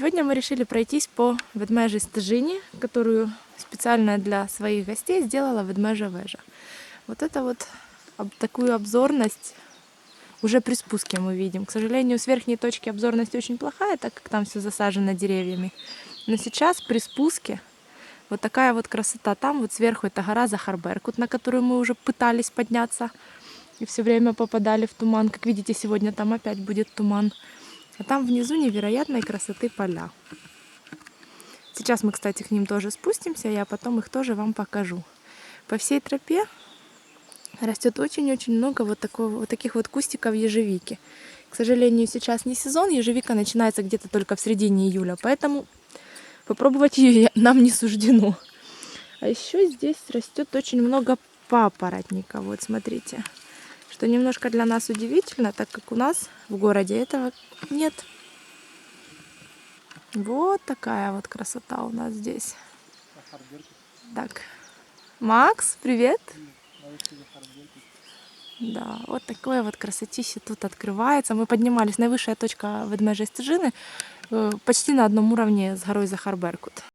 Сегодня мы решили пройтись по ведмежьей стежине, которую специально для своих гостей сделала ведмежа вежа. Вот это вот такую обзорность уже при спуске мы видим. К сожалению, с верхней точки обзорность очень плохая, так как там все засажено деревьями. Но сейчас при спуске вот такая вот красота. Там вот сверху это гора Захарберкут, на которую мы уже пытались подняться и все время попадали в туман. Как видите, сегодня там опять будет туман. А там внизу невероятной красоты поля. Сейчас мы, кстати, к ним тоже спустимся, я потом их тоже вам покажу. По всей тропе растет очень-очень много вот, такого, вот таких вот кустиков ежевики. К сожалению, сейчас не сезон, ежевика начинается где-то только в середине июля, поэтому попробовать ее нам не суждено. А еще здесь растет очень много папоротника. Вот смотрите. Что немножко для нас удивительно, так как у нас в городе этого нет. Вот такая вот красота у нас здесь. Так. Макс, привет. Да, вот такое вот красотище тут открывается. Мы поднимались, наивысшая точка Ведмежьей стежины, э, почти на одном уровне с горой Захарберкут.